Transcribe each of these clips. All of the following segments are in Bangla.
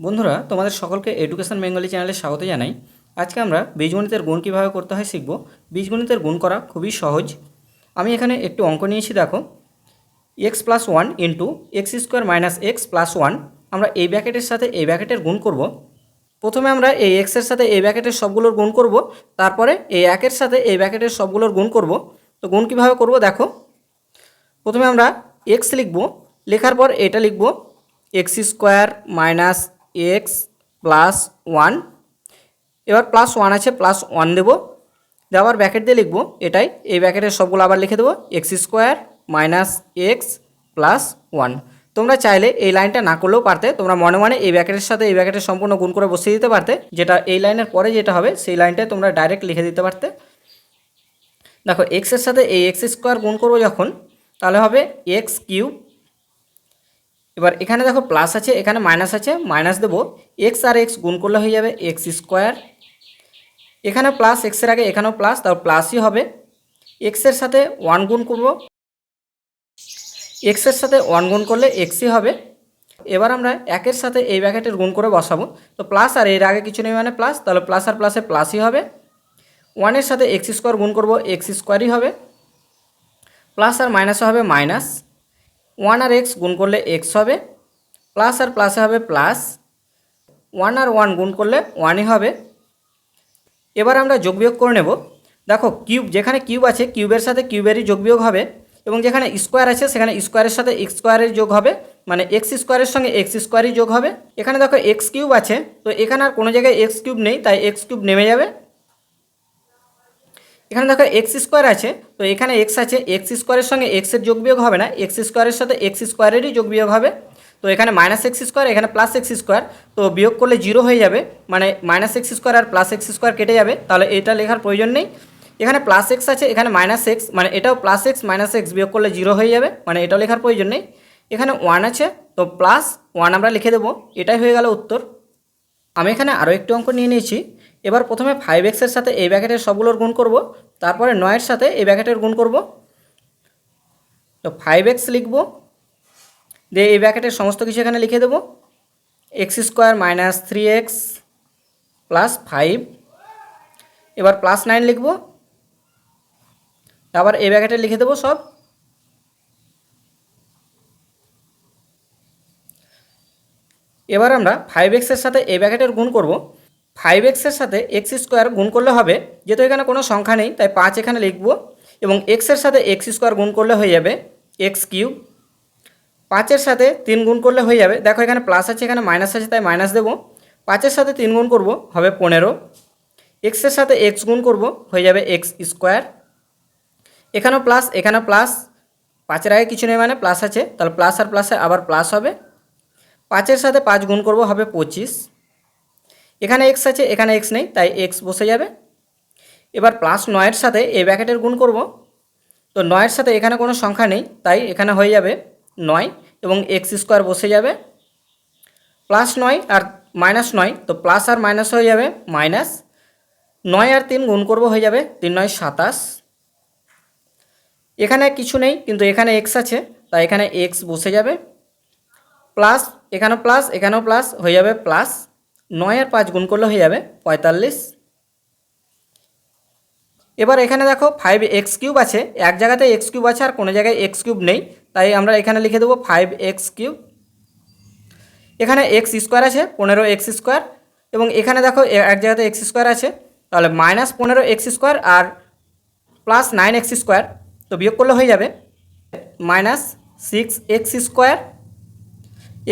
বন্ধুরা, তোমাদের সকলকে এডুকেশন বেঙ্গলি চ্যানেলে স্বাগত জানাই। আজকে আমরা বীজগণিতের গুণ কীভাবে করতে হয় শিখব। বীজগণিতের গুণ করা খুবই সহজ। আমি এখানে একটু অঙ্ক নিয়েছি, দেখো। X plus one into x square minus x plus one আমরা এই ব্যাকেটের সাথে এই ব্যাকেটের গুণ করব। প্রথমে আমরা এই এক্সের সাথে এই ব্যাকেটের সবগুলোর গুণ করব। তারপরে এই একের সাথে এই ব্যাকেটের সবগুলোর গুণ করব। তো গুণ কীভাবে করব, দেখো। প্রথমে আমরা এক্স লিখব। লেখার পর এটা লিখব। X square minus x plus one এবার প্লাস ওয়ান আছে প্লাস ওয়ান দেবো। দেওয়ার ব্যাকেট দিয়ে লিখব, এটাই। এই ব্যাকেটের সবগুলো আবার লিখে দেবো x square minus x plus one তোমরা চাইলে এই লাইনটা না করলেও পারতে, তোমরা মনে মনে এই ব্যাকেটের সাথে এই ব্যাকেটের সম্পূর্ণ গুণ করে বসিয়ে দিতে পারতে, যেটা এই লাইনের পরে যেটা হবে, সেই লাইনটায় তোমরা ডাইরেক্ট লিখে দিতে পারতে। দেখো এক্সের সাথে এই এক্স স্কোয়ার গুণ করব যখন, তাহলে হবে এক্স কিউব এবার এখানে দেখো প্লাস আছে, এখানে মাইনাস আছে মাইনাস দেবো এক্স আর এক্স গুণ করলে হয়ে যাবে এক্স স্কোয়ার এখানে প্লাস এক্সের আগে এখানেও প্লাস তারপর প্লাসই হবে। এক্সের সাথে ওয়ান গুণ করব। এক্সের সাথে ওয়ান গুণ করলে এক্সই হবে। এবার আমরা একের সাথে এই ব্যাকেটের গুণ করে বসাবো। তো প্লাস আর এর আগে কিছু নেই মানে প্লাস তাহলে প্লাস আর প্লাসে প্লাসই হবে। ওয়ানের সাথে এক্স স্কোয়ার গুণ করব এক্স স্কোয়ারই হবে। প্লাস আর মাইনাসও হবে মাইনাস ওয়ান আর এক্স গুণ করলে এক্স হবে, প্লাস আর প্লাসে হবে প্লাস, ওয়ান আর ওয়ান গুণ করলে ওয়ানই হবে। এবার আমরা যোগ বিয়োগ করে নেব। দেখো, কিউব, যেখানে কিউব আছে, কিউবের সাথে কিউবেরই যোগ বিয়োগ হবে এবং যেখানে স্কোয়ার আছে, সেখানে স্কোয়ারের সাথে এক্স স্কোয়ারের যোগ হবে মানে এক্স স্কোয়ারের সঙ্গে এক্স স্কোয়ারই যোগ হবে। এখানে দেখো এক্স কিউব আছে, তো এখানে আর কোনো জায়গায় এক্স কিউব নেই, তাই এক্স কিউব নেমে যাবে। এখানে দেখো এক্স স্কোয়ার আছে, তো এখানে এক্স আছে এক্স স্কোয়ারের সঙ্গে এক্সের যোগ বিয়োগ হবে না এক্স স্কোয়ারের সাথে এক্স স্কোয়ারেরই যোগ বিয়োগ হবে, তো এখানে মাইনাস এক্স স্কোয়ার এখানে প্লাস এক্স স্কোয়ার তো বিয়োগ করলে জিরো হয়ে যাবে মানে মাইনাস এক্স স্কোয়ার আর প্লাস এক্স স্কোয়ার কেটে যাবে, তাহলে এটা লেখার প্রয়োজন নেই, এখানে প্লাস এক্স আছে, এখানে মাইনাস এক্স মানে এটাও প্লাস এক্স মাইনাস এক্স বিয়োগ করলে জিরো হয়ে যাবে মানে এটাও লেখার প্রয়োজন নেই, এখানে ওয়ান আছে, তো প্লাস ওয়ান আমরা লিখে দেবো, এটাই হয়ে গেল উত্তর, আমি এখানে আরও একটি অঙ্ক নিয়ে নিয়েছি এবার প্রথমে ফাইভ এক্সের সাথে এই ব্যাকেটের সবগুলোর গুণ করব, তারপরে নয়ের সাথে এই ব্যাকেটের গুণ করব। তো ফাইভ এক্স লিখব, দিয়ে এই ব্যাকেটের সমস্ত কিছু এখানে লিখে দেবো। X square minus three x plus five এবার প্লাস নাইন লিখব, আবার এই ব্যাকেটে লিখে দেবো সব। এবার আমরা ফাইভ এক্সের সাথে এই ব্যাকেটের গুণ করব। ফাইভ এক্সের সাথে এক্স স্কোয়ার গুণ করলে হবে, যেহেতু এখানে কোনো সংখ্যা নেই, তাই পাঁচ এখানে লিখব, এবং এক্সের সাথে এক্স স্কোয়ার গুণ করলে হয়ে যাবে এক্স কিউব পাঁচের সাথে তিন গুণ করলে হয়ে যাবে, দেখো এখানে প্লাস আছে, এখানে মাইনাস আছে, তাই মাইনাস দেবো পাঁচের সাথে তিন গুণ করব, হবে পনেরো এক্সের সাথে এক্স গুণ করব, হয়ে যাবে এক্স স্কোয়ার এখানেও প্লাস এখানেও প্লাস পাঁচের আগে কিছু নেই মানে প্লাস আছে, তাহলে প্লাস আর প্লাসে আবার প্লাস হবে, পাঁচের সাথে পাঁচ গুণ করব, হবে পঁচিশ এখানে এক্স আছে, এখানে এক্স নেই, তাই এক্স বসে যাবে। এবার প্লাস নয়ের সাথে এই ব্যাকেটের গুণ করব। তো নয়ের সাথে এখানে কোনো সংখ্যা নেই, তাই এখানে হয়ে যাবে নয় এবং এক্স স্কোয়ার বসে যাবে। প্লাস নয় আর মাইনাস নয়, তো প্লাস আর মাইনাস হয়ে যাবে মাইনাস নয় আর তিন গুণ করব হয়ে যাবে তিন নয় সাতাশ। এখানে কিছু নেই, কিন্তু এখানে এক্স আছে, তাই এখানে এক্স বসে যাবে। প্লাস এখানেও প্লাস এখানেও প্লাস হয়ে যাবে প্লাস নয় আর পাঁচ গুণ করলে হয়ে যাবে পঁয়তাল্লিশ। এবার এখানে দেখো ফাইভ এক্স কিউব আছে। এক জায়গাতে এক্স কিউব আছে আর কোনো জায়গায় এক্স কিউব নেই। তাই আমরা এখানে লিখে দেবো ফাইভ এক্স কিউব এখানে এক্স স্কোয়ার আছে, পনেরো এক্স স্কোয়ার এবং এখানে দেখো এক জায়গাতে এক্স স্কোয়ার আছে। তাহলে মাইনাস পনেরো এক্স স্কোয়ার আর প্লাস নাইন এক্স স্কোয়ার তো বিয়োগ করলে হয়ে যাবে। মাইনাস সিক্স এক্স স্কোয়ার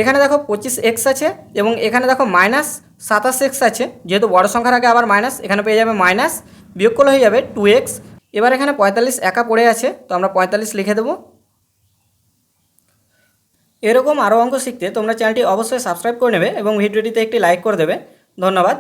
এখানে দেখো পঁচিশ এক্স আছে এবং এখানে দেখো মাইনাস সাতাশ এক্স আছে। যেহেতু বড় সংখ্যার আগে আবার মাইনাস এখানে পেয়ে যাবে মাইনাস বিয়োগ করলে হয়ে যাবে টু এক্স এবার এখানে পঁয়তাল্লিশ একা পড়ে আছে, তো আমরা পঁয়তাল্লিশ লিখে দেবো। এরকম আরও অঙ্ক শিখতে তোমরা চ্যানেলটি অবশ্যই সাবস্ক্রাইব করে নেবে এবং ভিডিওটিতে একটি লাইক করে দেবে। ধন্যবাদ।